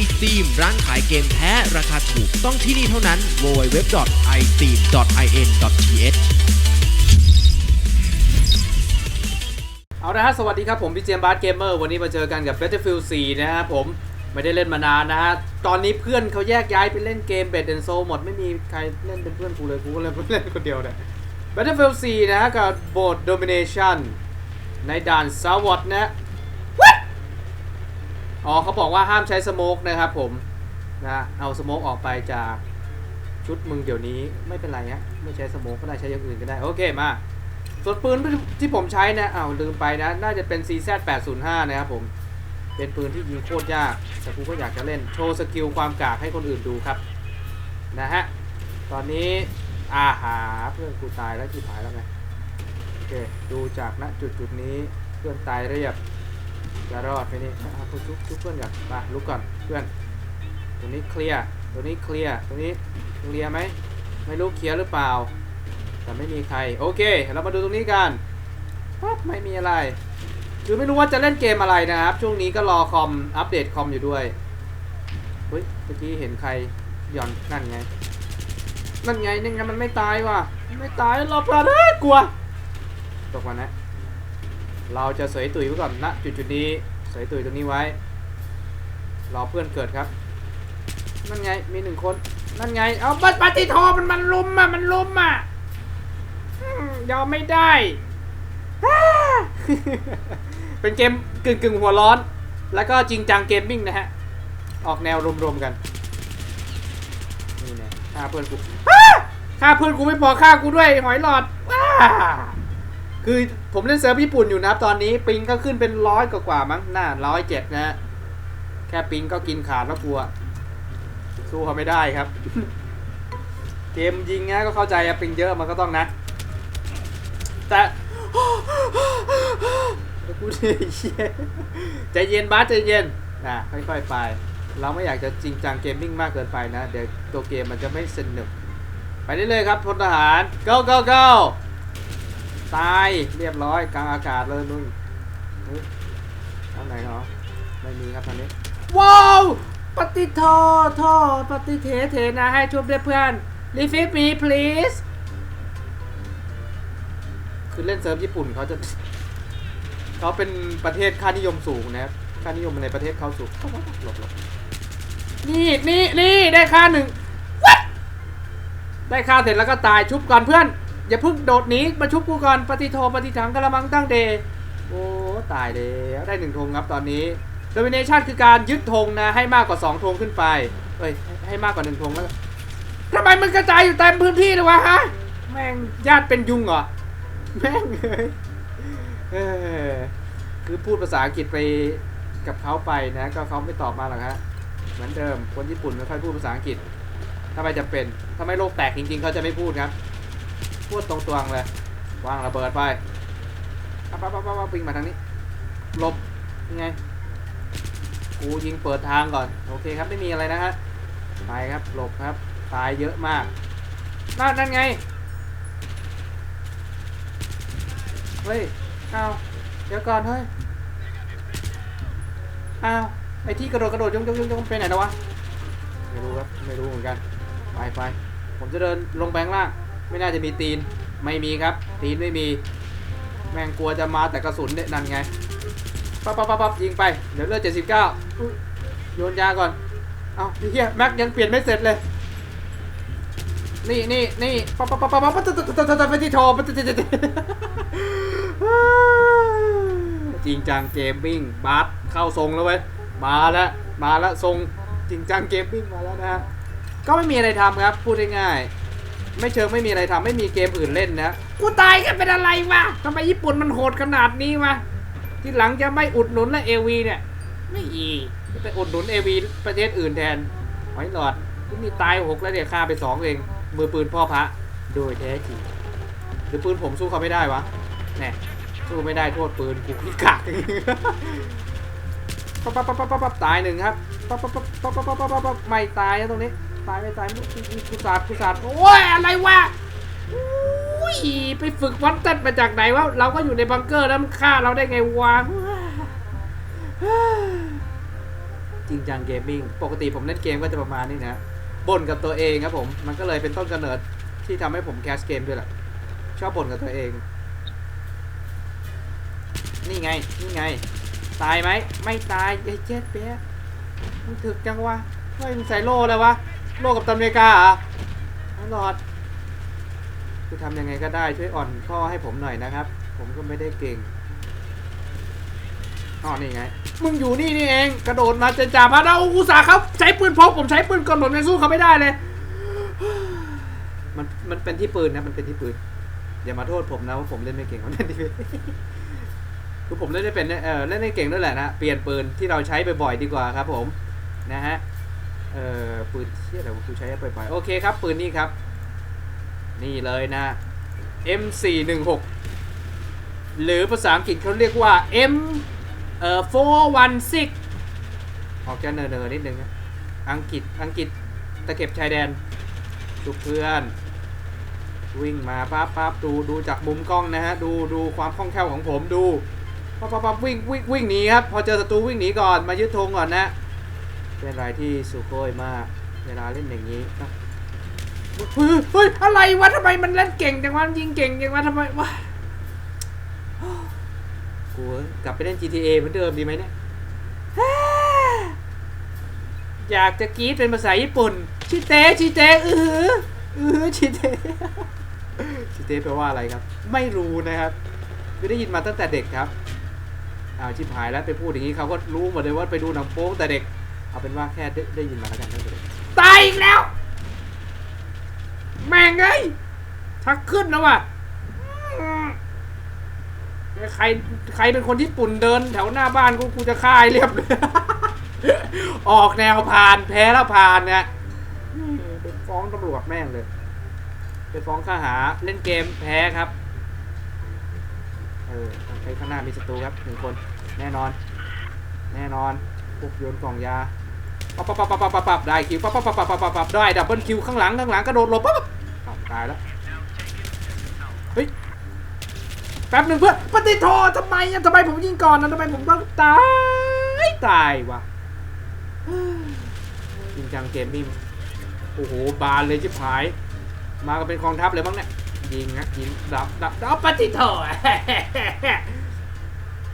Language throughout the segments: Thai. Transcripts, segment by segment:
iSteam ร้านขายเกมแท้ราคาถูกต้องที่นี่เท่านั้น www.iteam.in.th เอาละฮะสวัสดีครับผมพี่เจมส์บาร์เกมเมอร์วันนี้มาเจอกันกับ Battlefield 4 นะฮะผมไม่ได้เล่นมานานนะฮะ ตอนนี้เพื่อนเขาแยกย้ายไปเล่นเกมเบดเดนโซหมดไม่มีใครเล่นเป็นเพื่อนกูเลยกูก็เล่นเล่นคนเดียวเนี่ย Battlefield 4 นะฮะกับ Boat Domination ในด่านซาวอตนะ อ๋อเขาบอกว่าห้ามใช้สโมกนะครับผมนะเอาสโมกออกไปจากชุดมึงเดี๋ยวนี้ไม่เป็นไรฮะไม่ใช้สโมกก็ได้ใช้อย่างอื่นก็ได้โอเคมาส่วนปืนที่ผมใช้นะเอ้าลืมไปนะ น่าจะเป็น CZ 805นะครับผมเป็นปืนที่ยิงโคตรยากแต่กูก็อยากจะเล่นโชว์สกิลความกากให้คนอื่นดูครับนะฮะตอนนี้อาหาเพื่อนกูตายแล้วกี่หายแล้วไงโอเคดูจากณจุดจุดนี้เพื่อนตายเรียบ จะรอดไหมนี่อะคุณชุบชุบเพื่อนก่อนมาลุกก่อนเพื่อนตัวนี้เคลียร์ตัวนี้เคลียร์ตัวนี้เคลียร์ไหมไม่รู้เคลียร์หรือเปล่า แต่ไม่มีใครโอเค เรามาดูตรงนี้กันปั๊บไม่มีอะไร คือไม่รู้ว่าจะเล่นเกมอะไรนะครับ ช่วงนี้ก็รอคอมอัปเดตคอมอยู่ด้วยเฮ้ยเมื่อกี้เห็นใครหย่อนนั่นไงนั่นไงนี่ไงมันไม่ตายว่ะไม่ตายรอพลาดเอ้กลัวตกมานะ เราจะเสยตุยไว้ก่อนนะจุดจุดนี้เสยตุยตรงนี้ไว้รอเพื่อนเกิดครับ นั่นไงมีหนึ่งคน นั่นไง เอาบัตปฏิโทมันมันลุมอะมันลุมอะยอมไม่ได้ เป็นเกมกึ่งกึ่งหัวร้อน แล้วก็จริงจังเกมมิ่งนะฮะ ออกแนวรวมๆกัน นี่แน่ฆ่าเพื่อนกูฆ่าเพื่อนกูไม่พอฆ่ากูด้วยหอยหลอดว้า คือผมเล่นเซิร์ฟญี่ปุ่นอยู่นะครับ ตอนนี้ปิงก็ขึ้นเป็นร้อยกว่ามั้งน่าร้อยเจ็ดนะฮะแค่ปิงก็กินขาดแล้วกลัว สู้เขาไม่ได้ครับ เกมยิงนะก็เข้าใจอะปิงเยอะมันก็ต้องนะ แต่พูเหี้ยใจเย็นบาสใจเย็นนะค่อยๆไป เราไม่อยากจะจริงจังเกมมิ่งมากเกินไปนะ เดี๋ยวตัวเกมมันจะไม่สนุก ไปเรื่อยๆครับพลทหาร go go go ตายเรียบร้อยกลางอากาศเลยมึงเฮ้ยทางไหนเนาะไม่มีครับตอนนี้ ว้าวปฏิโทโทปฏิเทเทนะให้ชุบด้วยเพื่อน refit me please คือเล่นเซิร์ฟญี่ปุ่นเขาจะเขาเป็นประเทศค่านิยมสูงนะครับค่านิยมในประเทศเขาสูงหลบหลบนี่นี่นี่ได้ค่าหนึ่งได้ค่าเสร็จแล้วก็ตายชุบก่อนเพื่อน อย่าเพิ่งโดดหนีมาชุบกูก่อนปฏิโทปฏิถังกระมังตั้งเดโอ้ตายแล้วได้หนึ่งธงครับตอนนี้ domination คือการยึดธงนะให้มากกว่า2ธงขึ้นไปเอ้ยให้มากกว่า1ธงแล้วทำไมมันกระจายอยู่เต็มพื้นที่เลยวะฮะแม่งญาติเป็นยุงเหรอแม่งเอ้ยเออคือพูดภาษาอังกฤษไปกับเขาไปนะ ก็เขาไม่ตอบมาหรอกฮะเหมือนเดิมคนญี่ปุ่นไม่ค่อยพูดภาษาอังกฤษถ้าไม่จำเป็นถ้าไม่โลกแตกจริงๆเขาจะไม่พูดครับ พูดตรงๆเลยวางระเบิดไปปั๊บปั๊บปั๊บปั๊บปิงมาทางนี้หลบยังไง กูยิงเปิดทางก่อน โอเคครับไม่มีอะไรนะฮะไปครับหลบครับ ตายเยอะมากนั่นนั่นไง เฮ้ยเอาเดี๋ยวก่อนเฮ้ยอ้าวไอที่กระโดดกระโดดยงยงยงยงไปไหนแล้ววะ ไม่รู้ครับ ไม่รู้เหมือนกัน ไปไปผมจะเดินลงแบงล่าง ไม่น่าจะมีตีน ไม่มีครับ ตีนไม่มี แม่งกลัวจะมาแต่กระสุนเนี่ยนั่นไง ปั๊บปั๊บปั๊บปั๊บยิงไป เดี๋ยวเลือดเจ็ดสิบเก้าโยนยาก่อน เอาเหี้ยแม็กยังเปลี่ยนไม่เสร็จเลย นี่นี่นี่ปั๊บปั๊บปั๊บปั๊บปั๊บปั๊บปั๊บปั๊บปั๊บปั๊บไปที่โทรปั๊บปั๊บปั๊บปั๊บจริงจังเกมมิ่งบาสเข้าทรงแล้วเว้ยมาแล้วมาแล้วทรงจริงจังเกมมิ่งมาแล้วนะฮะก็ไม่มีอะไรทำครับพูดง่ายๆ ไม่เชิงไม่มีอะไรทำไม่มีเกมอื่นเล่นนะ กูตายกันเป็นอะไรวะทำไมญี่ปุ่นมันโหดขนาดนี้วะที่หลังจะไม่อุดหนุนและเอวีเนี่ย ไม่อีไปอุดหนุนเอวีประเทศอื่นแทนไว้หลอดกูมีตายหกแล้วเนี่ยฆ่าไปสองเอง มือปืนพ่อพระโดยแท้จริงหรือปืนผมสู้เขาไม่ได้วะเนี่ยสู้ไม่ได้โทษปืนกูขี้กากปั๊บปั๊บปั๊บปั๊บปั๊บตายหนึ่งครับปั๊บปั๊บปั๊บปั๊บปั๊บปั๊บปั๊บไม่ตายนะตรงนี้ ตายไม่ตายไม่รู้กูสาดกูสาดโอ้ยอะไรวะอุ้ยไปฝึกวันเต้นมาจากไหนวะเราก็อยู่ในบังเกอร์แล้วมันฆ่าเราได้ไงวะจริงจังเกมมิ่งปกติผมเล่นเกมก็จะประมาณนี้นะบ่นกับตัวเองครับผมมันก็เลยเป็นต้นกำเนิดที่ทำให้ผมแคสเกมด้วยแหละชอบบ่นกับตัวเอง นี่ไง นี่ไง ตายไหม ไม่ตายไอ้เจ็ดเปียะมึงถึกจังวะเฮ้ยมึงใส่โล่เลยวะ โล่กับตันอเมริกาหรอตลอดกูทำยังไงก็ได้ช่วยอ่อนข้อให้ผมหน่อยนะครับ ผมก็ไม่ได้เก่งอ๋อนี่ไง มึงอยู่นี่นี่เองกระโดดมาจะจ่ามาเอาอุตสาครับ ใช้ปืนพกผมใช้ปืนกลผมยังสู้เขาไม่ได้เลย มันมันเป็นที่ปืนนะมันเป็นที่ปืนอย่ามาโทษผมนะว่าผมเล่นไม่เก่งมันเป็นที่ปืนคือผมเล่นได้เป็นเออเล่นได้เก่งด้วยแหละนะเปลี่ยนปืนที่เราใช้บ่อยๆดีกว่าครับ ผมนะฮะ ออปืนเที่ยอะไรกูใช้บ่อยๆโอเคครับ ปืนนี่ครับ นี่เลยนะ M416 หรือภาษาอังกฤษเขาเรียกว่า M เอ่อ416ออกจะเนอๆนิดนึงนะอังกฤษอังกฤษตะเข็บชายแดนชุบเพื่อน วิ่งมาปั๊บปั๊บดูดูจากมุมกล้องนะฮะ ดูดูความคล่องแคล่วของผมดูปั๊บปั๊บปั๊บวิ่งวิ่งวิ่งหนีครับ พอเจอศัตรูวิ่งหนีก่อนมายึดธงก่อนนะ เป็นอะไรที่สุโคยมาก เวลาเล่นอย่างนี้นะเฮ้ยเฮ้ยอะไรวะทำไมมันเล่นเก่งจังวะยิงเก่งจังวะทำไมวะกูเอ้ยกลับไปเล่น GTA เหมือนเดิมดีไหมเนี่ยอยากจะกรี๊ดเป็นภาษาญี่ปุ่น ชิเตชิเตอือหืออือหือชิเตชิเตแปลว่าอะไรครับ ไม่รู้นะครับไม่ได้ยินมาตั้งแต่เด็กครับอ้าวชิบหายแล้วไปพูดอย่างนี้เขาก็รู้หมดเลยว่าไปดูหนังโป๊ตั้งแต่เด็ก เอาเป็นว่าแค่ได้ได้ยินมาแล้วกันตั้งแต่เด็กตายอีกแล้ว แม่งไงชักขึ้นแล้วว่ะอืมใครใครเป็นคนญี่ปุ่นเดิน แถวหน้าบ้านกูกูจะฆ่าให้เรียบเลย ออกแนวผ่านแพ้แล้วผ่านเนี่ยอืมไปฟ้องตำรวจแม่งเลย ไปฟ้องข้าหาเล่นเกมแพ้ครับ เออไอ้ข้างหน้ามีศัตรูครับหนึ่งคน แน่นอน แน่นอน พวกโยนกล่องยาปั๊บปั๊บปั๊บปั๊บปั๊บปับได้คิวปั๊บปั๊บปั๊บปั๊บปั๊บปั๊บได้ดับเบิลคิวข้างหลังข้างหลังกระโดดหลบปั๊บตายแล้วเฮ้ยแป๊บหนึ่งเพื่อนปฏิโททำไมอะทำไมผมยิงก่อนนะทำไมผมต้องตายตายวะจริงจังเกมมิ่งโอ้โหบานเลยชิบหาย มากันเป็นกองทัพเลยบ้างเนี่ยยิงนะยิงดับดับดับปฏิโท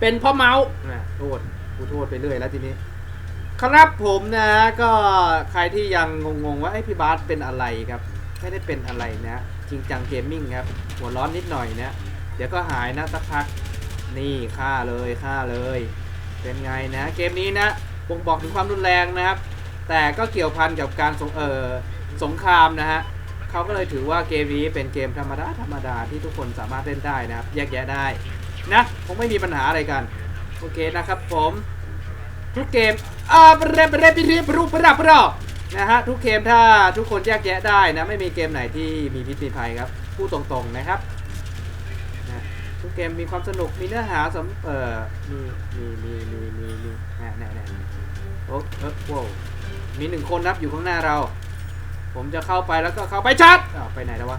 เป็นเพ่อเมาส์โทษกูโทษไปเรื่อยแล้วทีนี้ ครับผมนะก็ใครที่ยังงงๆว่าไอพี่บาสเป็นอะไรครับ ไม่ได้เป็นอะไรนะ จริงจังเกมมิ่งครับ หัวร้อนนิดหน่อยนะเดี๋ยวก็หายนะสักพักนี่ฆ่าเลยฆ่าเลย เป็นไงนะเกมนี้นะบ่งบอกถึงความรุนแรงนะครับ แต่ก็เกี่ยวพันกับการสงเออสงครามนะฮะเขาก็เลยถือว่าเกมนี้เป็นเกมธรรมดาธรรมดาที่ทุกคนสามารถเล่นได้นะครับ แยกแยะได้นะคงไม่มีปัญหาอะไรกัน โอเคนะครับผม ทุกเกม อ่าเรเรปิริปรุปรับรอนะฮะทุกเกมถ้าทุกคนแยกแยะได้นะไม่มีเกมไหนที่มีพิษมีภัยครับพูดตรงๆนะครับนะทุกเกมมีความสนุกมีเนื้อหาสมเอ่อมีมีมีมีมีมีแน่แน่แน่โอ้เออว้าวมีหนึ่งคนนับอยู่ข้างหน้าเรา ผมจะเข้าไปแล้วก็เข้าไปชัดอ้าวไปไหนแล้ววะ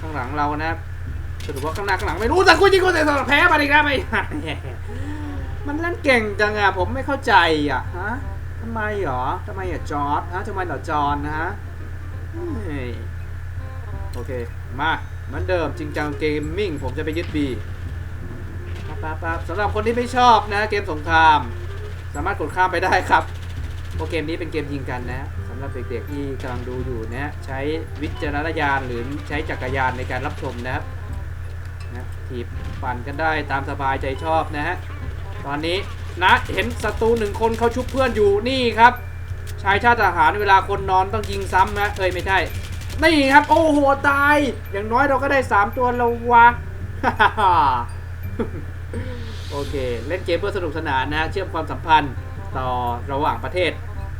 ข้างหลังเรานะครับสรุปว่าข้างหน้าข้างหลังไม่รู้แต่กูยิงกูแต่แพ้มาอีกแล้วไม่ มันเล่นเก่งจังอะผมไม่เข้าใจอะฮะทำไมหรอทำไมอะจอร์ดฮะทำไมเหรอจอนนะฮะโอเค มาเหมือนเดิมจริงจังเกมมิ่ง ผมจะไปยึดบีปั๊บปั๊บปั๊บสำหรับคนที่ไม่ชอบนะเกมสงคราม สามารถกดข้ามไปได้ครับเพราะเกมนี้เป็นเกมยิงกันนะสำหรับเด็กๆที่กำลังดูอยู่นะใช้วิจารณญาณหรือใช้จักรยานในการรับชมนะครับนะถีบปั่นกันได้ตามสบายใจชอบนะฮะ ตอนนี้นะเห็นศัตรูหนึ่งคนเขาชุบเพื่อนอยู่นี่ครับ ชายชาติทหารเวลาคนนอนต้องยิงซ้ำนะเอ้ยไม่ใช่ นี่ครับ โอ้โหตาย อย่างน้อยเราก็ได้ 3 ตัวแล้ววะโอเค เล่นเกมเพื่อสนุกสนานนะเชื่อมความสัมพันธ์ต่อระหว่างประเทศ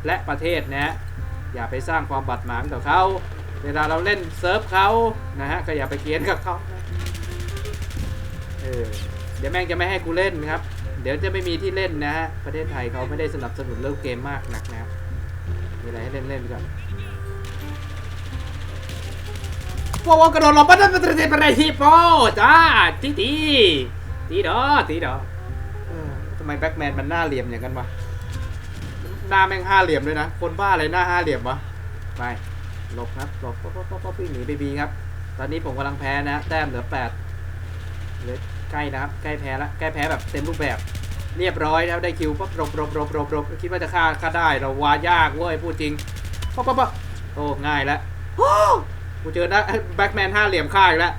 และประเทศนะอย่าไปสร้างความบาดหมางต่อเขาเวลาเราเล่นเซิร์ฟเขานะฮะก็อย่าไปเกลียนกับเขาเออเดี๋ยวแม่งจะไม่ให้กูเล่นครับ เดี๋ยวจะไม่มีที่เล่นนะฮะ ประเทศไทยเขาไม่ได้สนับสนุนเรื่องเกมมากนักนะครับมีอะไรให้เล่นเล่นก่อนว้าวกระโดดหลบปั๊บปั๊บปั๊บปั๊บปั๊บฮิปโปจ้าตีตีตีดอตีดอเออทำไมแบ็กแมนมันหน้าเหลี่ยมอย่างกันวะหน้าแม่งห้าเหลี่ยมด้วยนะ คนบ้าอะไรหน้าห้าเหลี่ยมวะไปหลบครับหลบป๊อปป๊อปป๊อปป๊อปวิ่งหนีไปบีครับ ตอนนี้ผมกำลังแพ้นะ แต้มเหลือแปด เหลือใกล้นะครับ ใกล้แพ้แล้วใกล้แพ้แบบเต็มรูปแบบ เรียบร้อยแล้วได้คิวปั๊บรบรบรบรบรบคิดว่าจะฆ่าฆ่าได้เราวายากเว้ยพูดจริงป๊อปป๊อปป๊อปโอ้ง่ายแล้วโอ้กูเจอนะแบ็กแมนห้าเหลี่ยมฆ่าอีกแล้ว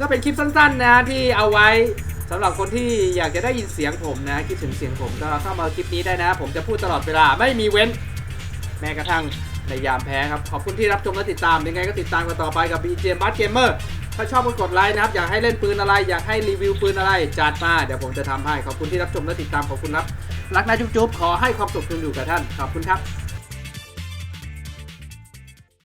ก็เป็นคลิปสั้น ๆ นะที่เอาไว้สำหรับคนที่อยากจะได้ยินเสียงผมนะคิดถึงเสียงผมก็เข้ามาคลิปนี้ได้นะ ผมจะพูดตลอดเวลาไม่มีเว้น แม้กระทั่งในยามแพ้ครับ ขอบคุณที่รับชมและติดตามยังไงก็ติดตามกันต่อไปกับ BGM b a s Gamer ถ้าชอบก็กดไลค์นะครับ อยากให้เล่นปืนอะไร อยากให้รีวิวปืนอะไร จัดมา เดี๋ยวผมจะทำให้ ขอบคุณที่รับชมและติดตาม ขอบคุณครับ รักนะจุ๊บๆ ขอให้ความสุขคุณอยู่กับท่าน ขอบคุณครับ